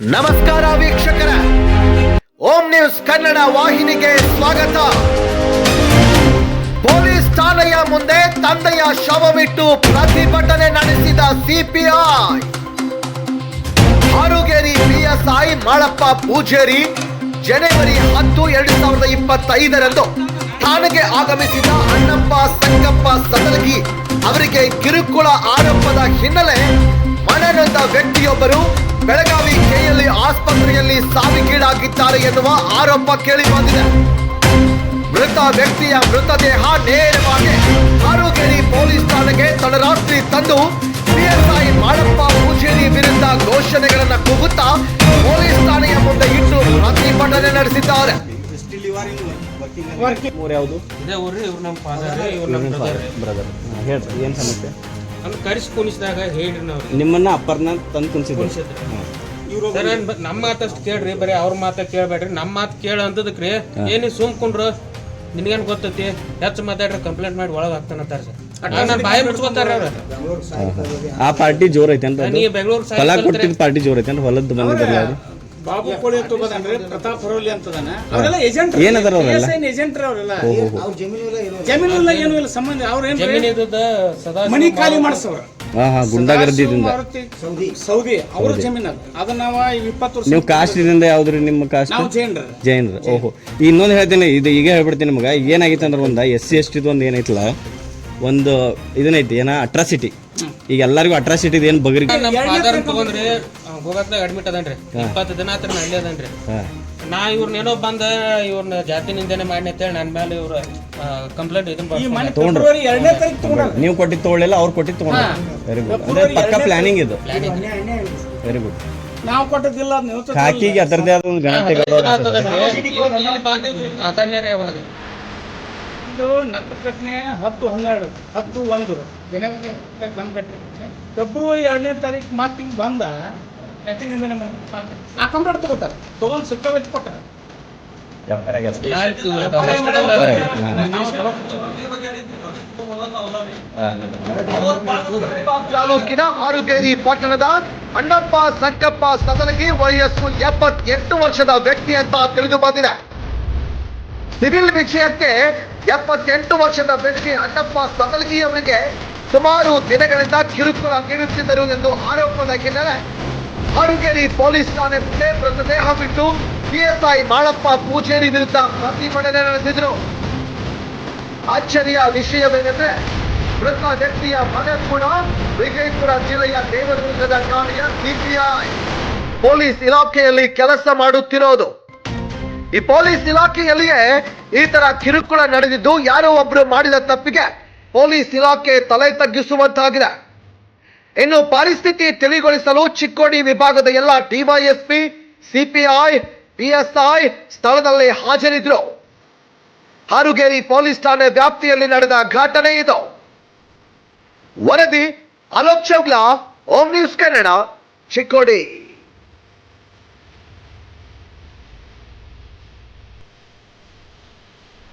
ನಮಸ್ಕಾರ ವೀಕ್ಷಕರ. ಓಂ ನ್ಯೂಸ್ ಕನ್ನಡ ವಾಹಿನಿಗೆ ಸ್ವಾಗತ. ಪೊಲೀಸ್ ಠಾಣೆಯ ಮುಂದೆ ತಂದೆಯ ಶವವಿಟ್ಟು ಪ್ರತಿಭಟನೆ ನಡೆಸಿದ ಸಿಪಿಐ. ಹಾರುಗೇರಿ ಪಿಎಸ್ಐ ಮಾಳಪ್ಪ ಪೂಜೇರಿ ಜನವರಿ ಹತ್ತು, ಎರಡು ಸಾವಿರದ ಇಪ್ಪತ್ತೈದರಂದು ಠಾಣೆಗೆ ಆಗಮಿಸಿದ ಅಣ್ಣಪ್ಪ ಸಂಗಪ್ಪ ಸದಲಗಿ ಅವರಿಗೆ ಕಿರುಕುಳ ಆರೋಪದ ಹಿನ್ನೆಲೆ ಮನನೊಂದ ವ್ಯಕ್ತಿಯೊಬ್ಬರು ಬೆಳಗಾವಿ ಆಸ್ಪತ್ರೆಯಲ್ಲಿ ಸಾವಿಗೀಡಾಗಿದ್ದಾರೆ ಎನ್ನುವ ಆರೋಪ ಕೇಳಿ ಬಂದಿದೆ. ಮೃತ ವ್ಯಕ್ತಿಯ ಮೃತದೇಹ ನೇರವಾಗಿ ಹಾರುಗೇರಿ ಪೊಲೀಸ್ ಠಾಣೆಗೆ ತಡರಾತ್ರಿ ತಂದು ಪಿಎಸ್ಐ ಮಾಡಪ್ಪ ಪೂಜೇರಿ ವಿರುದ್ಧ ಘೋಷಣೆಗಳನ್ನು ಕೂಗುತ್ತಾ ಪೊಲೀಸ್ ಠಾಣೆಯ ಮುಂದೆ ಇಟ್ಟು ಪ್ರತಿಭಟನೆ ನಡೆಸಿದ್ದಾರೆ. ಊರು ಯಾವುದು? ಇದೇ ಊರ್ರಿ ಇವ್ರು ನಮ್ಮ ಫಾದರ್ ಇವ್ರು ನಮ್ಮ ಬ್ರದರ್ ಬ್ರದರ್ ಹೇಳ್ರಿ ಏನು ಸಮಸ್ಯೆ? ಕರಿಸಿ ಕುಣಿಸಿದಾಗ ಹೇಳ್ರಿ ನಾವು ನಿಮ್ಮನ್ನ ಅಪ್ಪರ್ನ ತಂದು ಕುಣಿಸಿದ್ರು. ಕುಣಿಸಿದ್ರು. ಸರ್ ನಮ್ಮ ಮಾತಷ್ಟು ಕೇಳ್ರಿ ಬರೀ ಅವ್ರ ಮಾತ ಕೇಳ್ಬೇಡ್ರಿ. ನಮ್ಮ ಮಾತು ಕೇಳ ಅಂತದಕ್ರಿ ಏನಿ ಸುಮ್ಕೊಂಡ್ರು ನಿನ್ಗೇನ್ ಗೊತ್ತೈತಿ? ಹೆಚ್ಚು ಮಾತಾಡ್ರಿ ಕಂಪ್ಲೇಂಟ್ ಮಾಡಿ ಒಳಗೆ ಹಾಕ್ತಾನಂತಾರ ಸರ್. ನನ್ನ ಬಾಯಿ ಮುಚ್ಕೋತಾರ ಅವ್ರು. ಆ ಪಾರ್ಟಿ ಜೋರ್ ಐತೆ ಅಂತ ನೀ ಬೆಂಗಳೂರು ಕೊಟ್ಟಿದ್ದ ಪಾರ್ಟಿ ಜೋರ್ ಐತೆ ಅಂತ ಹೊಲದ್ದು ಬಂದಿದ್ದಲ್ಲ ಅವ್ರು ಬಾಬು ಕೋಳಿ ತಗೋದನ್ರಿ ಪ್ರತಾಪ್ ಹರೋಲಿ ಅಂತದಾನ. ಅವರೆಲ್ಲ ಏಜೆಂಟ್ ಏನದಾರ ಅವ್ರೆಲ್ಲ? ಏಜೆಂಟ್ ಏನು ಇಲ್ಲ. ಸಂಬಂಧ ಅವ್ರ ಏನ್ ಜಮೀನ್ ಇದ್ದದ ಸದಾ ಮನಿ ಖಾಲಿ ಮಾಡಿಸವ್ರ. ಹಾ ಹಾ ಗುಂಡಾಗರ್ದಿದಿಂದ. ಸೌದಿ ಸೌದಿ ಅವ್ರ ಜಮೀನ ಅದು ನಾವು ಇಪ್ಪತ್ತು ವರ್ಷ ನೀವು ಕಾಸ್ಟಿದಿಂದ ಯಾವ್ದ್ರಿ ನಿಮ್ಮ ಕಾಸ್ಟ್? ನಾವು ಜೈನ್ರ. ಜೈನ್ರ ಓಹೋ. ಇನ್ನೊಂದು ಹೇಳ್ತೀನಿ ಇದು ಈಗ ಹೇಳ್ಬಿಡ್ತೀನಿ ನಿಮಗೆ. ಏನಾಗಿತ್ತು ಅಂದ್ರೆ ಒಂದು ಎಸ್ ಸಿ ಎಸ್ ಟಿದು ಒಂದು ಏನೈತಲ್ಲ ಒಂದು ಇದನ್ನೈತಿ ಏನ ಅಟ್ರಾಸಿಟಿ ಈಗ ಎಲ್ಲರಿಗೂ ಅಟ್ರಾಸಿಟಿ ಏನು ಬಗರಿ? ನಮ್ಮ ಫಾದರ್ ತಗೊಂಡ್ರಿ ಗೋಗಾಕ್ದಾಗ ಅಡ್ಮಿಟ್ ಅದನ್ರಿ. ಇಪ್ಪತ್ತು ದಿನ ಆತ್ರ ಅಲ್ಲಿ ಅದನ್ರಿ ನಾ ಇವ್ರನ್ನೇನೋ ಬಂದ ಇವ್ರನ್ನ ಜಾತಿ ನಿಂದನೆ ಮಾಡಿ ಅಂತೇಳಿ ನನ್ನ ಮೇಲೆ ಇವ್ರ ಕಂಪ್ಲೇಂಟ್ ಇದನ್ನ ತಾರೀಕು ತಗೊಂಡ್ರ. ನೀವು ಕೊಟ್ಟಿದ್ದು ತೊಗೊಳ್ಳಿಲ್ಲ ಅವ್ರು ಕೊಟ್ಟಿದ್ದು ತೊಗೊಂಡ್ರು. ವೆರಿ ಗುಡ್ ಅದೇ ಪಕ್ಕ ಪ್ಲಾನಿಂಗ್ ಇದು. ವೆರಿ ಗುಡ್ ನಾವು ಕೊಟ್ಟದಿಲ್ಲ ನೀವು ಅದರದೇ ಆದ ಒಂದು ಗಣತಿ. ಇದು ನನ್ನ ಪ್ರಶ್ನೆ ಹತ್ತು ಹನ್ನೆರಡು ಹತ್ತು ಒಂದು. ಫೆಬ್ರವರಿ ಎರಡನೇ ತಾರೀಕು ಮತ್ತೆ ಹಿಂಗ್ ಬಂದ ಆ ಕಂಪ್ಲೇಂಟ್ ತಗೋತಾರ. ತಗೊಂಡ್ ಸಿಕ್ಕ ಕೊಟ್ಟಾರ ಆಯ್ತು. ತಾಲೂಕಿನ ಹಾರುಗೇರಿ ಪಟ್ಟಣದ ಅಣ್ಣಪ್ಪ ಸಂಕಪ್ಪ ಸದಲಗಿ ವಯಸ್ಸು ಎಪ್ಪತ್ತೆಂಟು ವರ್ಷದ ವ್ಯಕ್ತಿ ಅಂತ ತಿಳಿದು ಬಂದಿದೆ. ಸಿವಿಲ್ ವಿಷಯಕ್ಕೆ ಎಪ್ಪತ್ತೆಂಟು ವರ್ಷದ ವ್ಯಕ್ತಿ ಅಣ್ಣಪ್ಪ ಸದಲಗಿ ಅವರಿಗೆ ಸುಮಾರು ದಿನಗಳಿಂದ ಕಿರುಕುಳ ನೀಡುತ್ತಿದ್ದರು ಎಂದು ಆರೋಪದ ಹಿನ್ನೆಲೆ ಹಾರುಗೇರಿ ಪೊಲೀಸ್ ಠಾಣೆ ಮುಂದೆ ಮೃತದೇಹ ಬಿಟ್ಟು ಪಿಎಸ್ಐ ಮಾಳಪ್ಪ ಪೂಜೇರಿ ವಿರುದ್ಧ ಪ್ರತಿಭಟನೆ ನಡೆಸಿದ್ರು. ಆಶ್ಚರ್ಯ ವಿಷಯವೇನೆಂದ್ರೆ ಮೃತ ವ್ಯಕ್ತಿಯ ಮನೆ ಕೂಡ ವಿಜಯಪುರ ಜಿಲ್ಲೆಯ ದೇವದುರ್ಗದ ಠಾಣೆಯ ಸಿಪಿಐ ಪೊಲೀಸ್ ಇಲಾಖೆಯಲ್ಲಿ ಕೆಲಸ ಮಾಡುತ್ತಿರೋದು. ಈ ಪೊಲೀಸ್ ಇಲಾಖೆಯಲ್ಲಿಯೇ ಈ ತರ ಕಿರುಕುಳ ನಡೆದಿದ್ದು ಯಾರೋ ಒಬ್ರು ಮಾಡಿದ ತಪ್ಪಿಗೆ ಪೊಲೀಸ್ ಇಲಾಖೆ ತಲೆ ತಗ್ಗಿಸುವಂತಾಗಿದೆ. ಇನ್ನು ಪರಿಸ್ಥಿತಿ ತಿಳಿಗೊಳಿಸಲು ಚಿಕ್ಕೋಡಿ ವಿಭಾಗದ ಎಲ್ಲ ಡಿವೈಎಸ್ಪಿ, ಸಿಪಿಐ, ಪಿಎಸ್ಐ ಸ್ಥಳದಲ್ಲಿ ಹಾಜರಿದ್ರು. ಹಾರುಗೇರಿ ಪೊಲೀಸ್ ಠಾಣೆ ವ್ಯಾಪ್ತಿಯಲ್ಲಿ ನಡೆದ ಘಟನೆ ಇದು. ವರದಿ ಅಲೋಕ್ ಚೌಗ್ಲಾ ಓಂ ನ್ಯೂಸ್ ಕನ್ನಡ ಚಿಕ್ಕೋಡಿ.